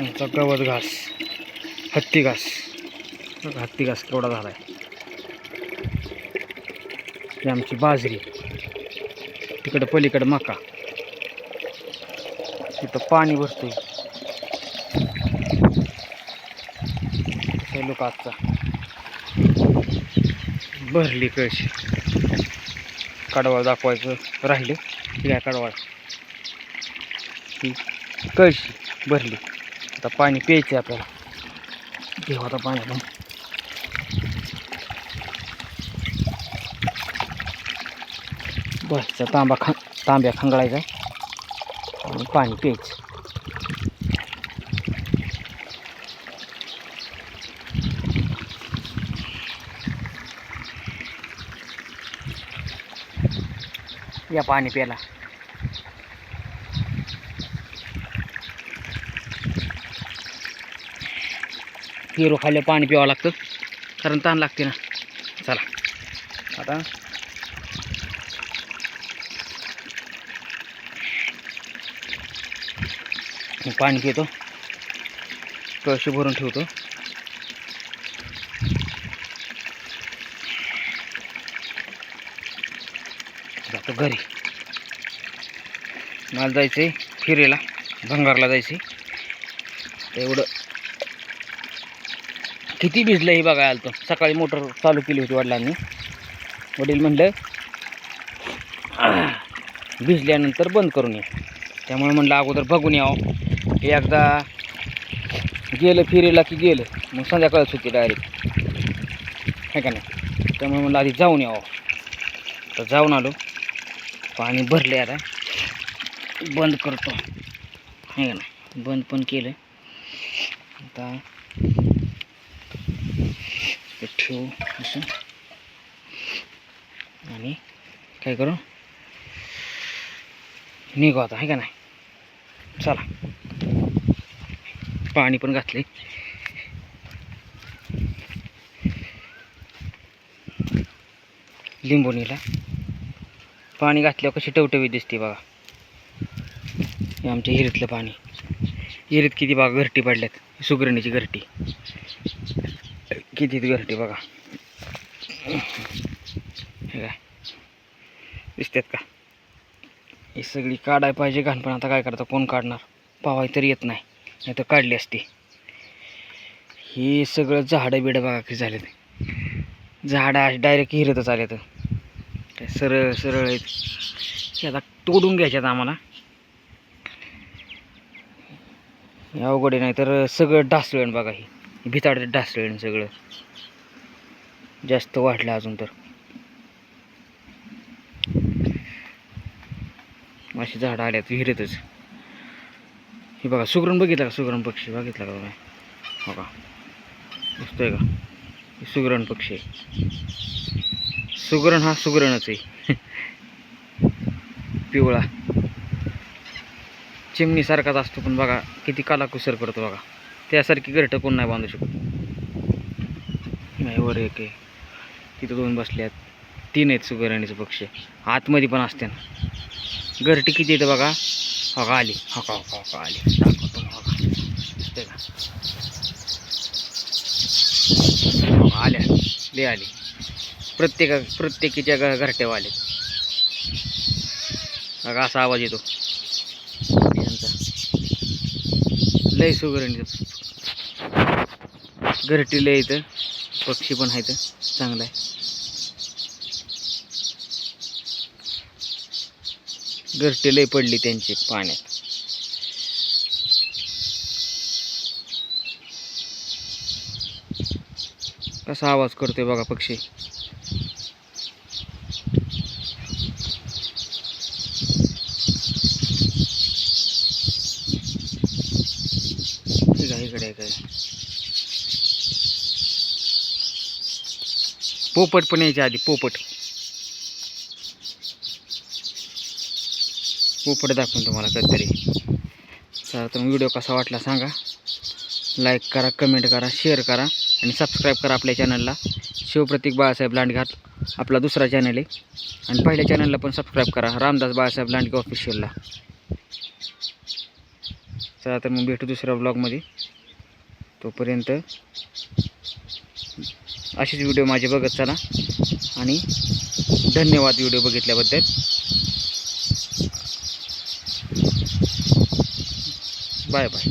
आमचा गवत घास. हत्ती घास. हत्ती घास केवढा झाला आहे आमची बाजरी. तिकडं पलीकडं मका. तिथं पाणी भरतोय. लोक आजचा. भरली कळशी. कडवाळ दाखवायचं राहिलं. ही काय कडवाळ. ही कळशी भरली. आता पाणी प्यायचं आपल्याला. घेऊ आता पाणी पण बसचा तांबा खा तांब्या खंगळायचा आणि पाणी प्यायचं. या पाणी प्यायला. हिरो खाल्लं पाणी प्यावं लागतं. कारण ताण लागते ना. चला. आता मी पाणी पितो. कळशी भरून ठेवतो. जातो घरी. मला जायचं आहे फिरायला. भंगारला जायचं आहे एवढं किती भिजलं हे बघायला आलं तर? सकाळी मोटर चालू केली होती वडिलांनी. वडील म्हणलं भिजल्यानंतर बंद करून ये. त्यामुळे म्हणलं अगोदर बघून यावं. हे एकदा गेलं फिरायला की गेलं मग संध्याकाळच होती डायरेक्ट आहे का नाही? त्यामुळे म्हणलं आधी जाऊन यावं. तर जाऊन आलो. पाणी भरले आता. बंद करतो. हे का नाही? बंद पण केलं. आता ठेवू. असं. आणि काय करू? निघू आता आहे का नाही? चला. पाणी पण घातले लिंबोणीला. पाणी घातल्यावर कशी टवटवी दिसते बघा. हे आमच्या हिरीतलं पाणी. हिरीत किती बघा घरटी पडल्यात. सुगरणीची घरटी. किती घरटी बघा. हे काय दिसतात का? ही सगळी काढाय पाहिजे घाण पण आता काय करता कोण काढणार? पावाय तरी येत नाही नाही तर काढली असती. हे सगळं झाडं बिडं बघा की झाले ते झाडं डायरेक्ट हिरतच आले तर काय सरळ सरळ आहेत. आता तोडून घ्यायच्यात आम्हाला. हे अवघड आहे नाही तर सगळं डासळण बघा ही. भिताड ढासळेल सगळं. जास्त वाढलं अजून तर. अशी झाडं आल्यात विहिरीतच. हे बघा सुगरण बघितलं का? सुगरण पक्षी बघितला का तुम्ही? हो का? दिसतोय का? सुगरण पक्षी. आहे सुगरण हा सुगरणच आहे. पिवळा. चिमणीसारखाच असतो पण बघा किती कालाकुसर करतो बघा. त्यासारखी घरटं कोण नाही बांधू शकत. नाही वर एक आहे. तिथं दोन बसले आहेत तीन आहेत सुगरणीचे पक्षी. आतमध्ये पण असते ना. घरटी किती येतं बघा. हका का आली. हका का हका आली. दाखवतो हका का? का आल्या. ले आली. प्रत्येका प्रत्येकीच्या घ घरट्यावर आले बघा असा आवाज येतो. लय सुगरणी घरटी लय इथं पक्षी पण आहे तर चांगलं आहे. घरटी लय पडली त्यांची पाण्यात. कसा आवाज करतोय बघा पक्षी. आहे. पोपट पण यायच्या आधी पोपट. पोपट दाखवून तुम्हाला कधीतरी तर तुम्ही व्हिडिओ कसा वाटला सांगा. लाईक करा कमेंट करा शेअर करा आणि सबस्क्राईब करा आपल्या चॅनलला शिवप्रतीक बाळासाहेब लांडघाट आपला दुसरा चॅनल आहे. आणि पहिल्या चॅनलला पण सबस्क्राईब करा रामदास बाळासाहेब लांडगे ऑफिशियलला चला तर मग भेटू दुसऱ्या ब्लॉगमध्ये तोपर्यंत असेच व्हिडिओ माझे बघत चला. आणि धन्यवाद व्हिडिओ बघितल्याबद्दल. Bye bye